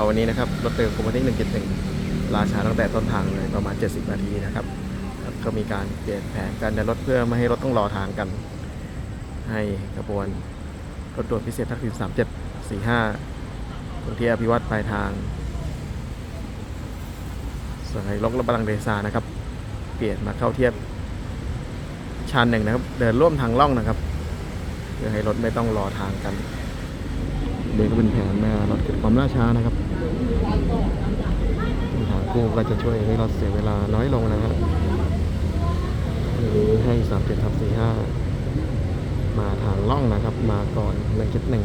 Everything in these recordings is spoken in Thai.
ก็วันนี้นะครับรถเติมโคมติ้ง171ราชาตั้งแต่ต้นทางเลยประมาณ 70 นาทีนะครับ ก็มีการเปลี่ยนแผนการเดินรถเพื่อไม่ให้รถต้องรอทางกัน ให้ขบวนรถด่วนพิเศษทักษิณ3745ตรงที่อภิวัตรปลายทางส่วนไอ้ลกและบาลังเดซานะครับ เปลี่ยนมาเข้าเทียบชานหนึ่งนะครับ เดินร่วมทางล่องนะครับเพื่อให้รถไม่ต้องรอทางกันเดี๋ยวก็เป็นแผนแม่รถเกิดความล่าช้านะครับ กู้ก็จะช่วยให้เราเสียเวลาน้อยลงนะฮะหรือให้สามเจ็ดทับสี่ห้ามาทางล่องนะครับ มาก่อนหนึ่งจุดหนึ่ง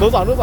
รูสองรูส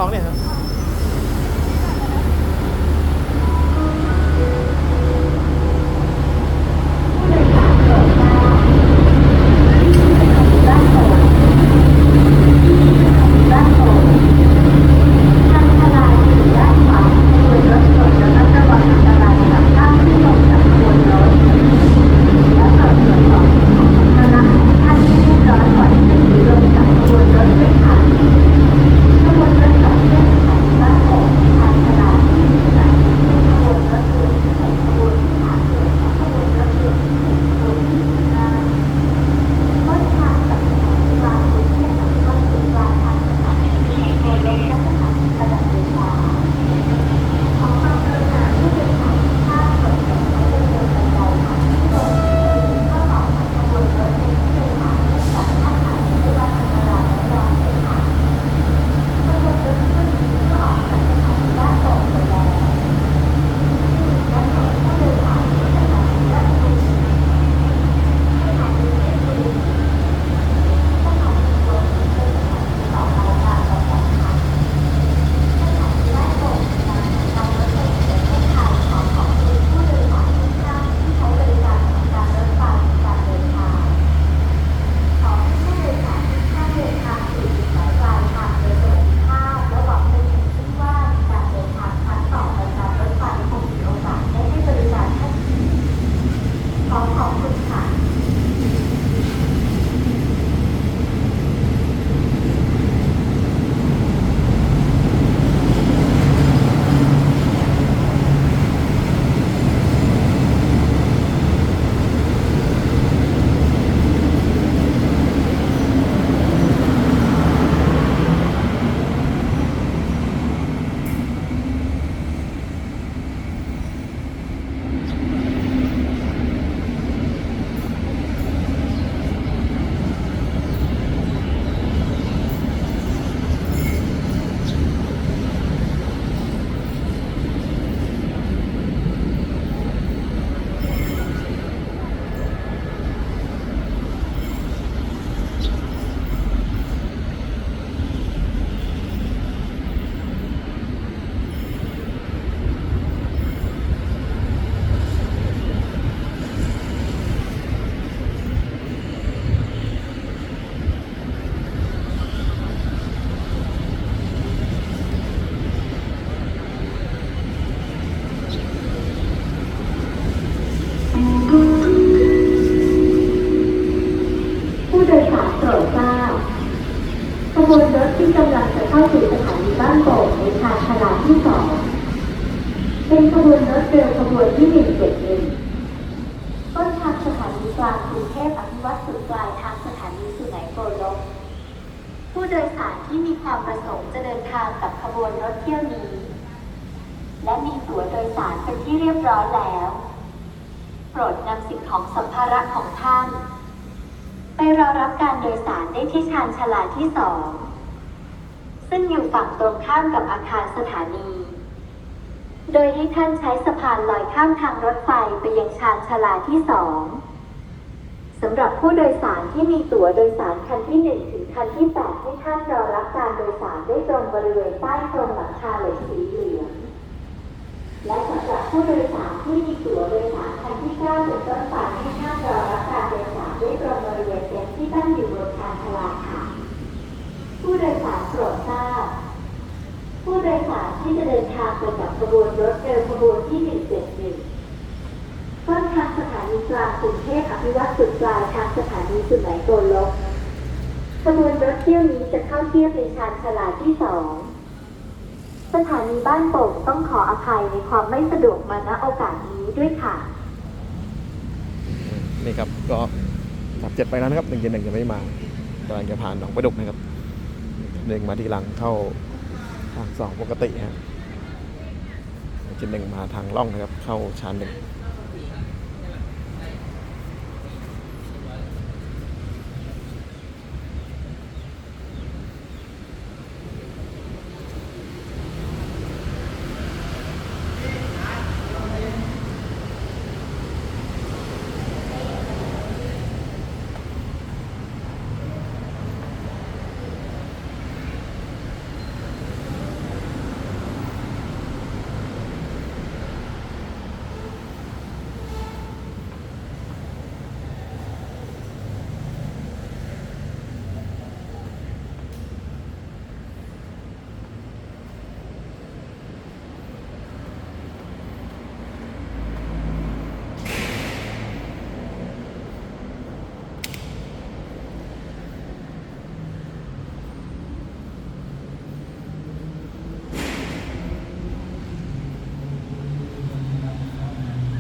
บวนรถที่กำลังจะเข้าสู่สถานีบ้านโป่งในทางพลาที่สองเป็นขบวนรถเร็วขบวนที่171ต้นทางสถานีกลางกรุงเทพอภิวัตสุดปลายทางสถานีสุไหงโกลกผู้โดยสารที่มีความประสงค์จะเดินทางกับขบวนรถเที่ยวนี้ และมีตั๋วโดยสารเป็นที่เรียบร้อยแล้ว โปรดนำสิ่งของสัมภาระของท่าน ไปรอรับการโดยสารได้ที่ชานชาลาที่สอง ซึ่งอยู่ฝั่งตรงข้ามกับอาคารสถานี โดยให้ท่านใช้สะพานลอยข้ามทางรถไฟไปยังชานชาลาที่สองสำหรับผู้โดยสารที่มีตั๋วโดยสารคันที่หนึ่งถึงคันที่แปดให้ท่านรอรับการโดยสารได้ตรงบริเวณใต้โครงหลังคาเหล็กสีเหลือง และสำหรับผู้โดยสารที่มีตั๋วโดยสารคันที่เก้าเป็นต้นไปให้ท่านรอรับการโดยสารได้ตรงบริเวณ ที่ตั้งอยู่บนชานชาลาค่ะ ผู้โดยสารโปรดทราบ ผู้โดยสารที่จะเดินทางไปกับขบวนรถเร็วขบวนที่ 171 ต้นทางสถานีกลางกรุงเทพอภิวัตสุดปลายทางสถานีสุไหงโกลกขบวนรถเที่ยวนี้จะเข้าเทียบในชานชาลาที่สองสถานีบ้านโป่งต้องขออภัยในความไม่สะดวกมาณโอกาสนี้ด้วยค่ะ นี่ครับก็ สับเจ็ดไปแล้วนะครับหนึ่งเจ็ดหนึ่งยังไม่มากำลังจะผ่านหนองประดุกนะครับหนึ่งมาทีหลังเข้าทางสองปกติฮะเจ็ดหนึ่งมาทางล่องนะครับ เข้าชานหนึ่ง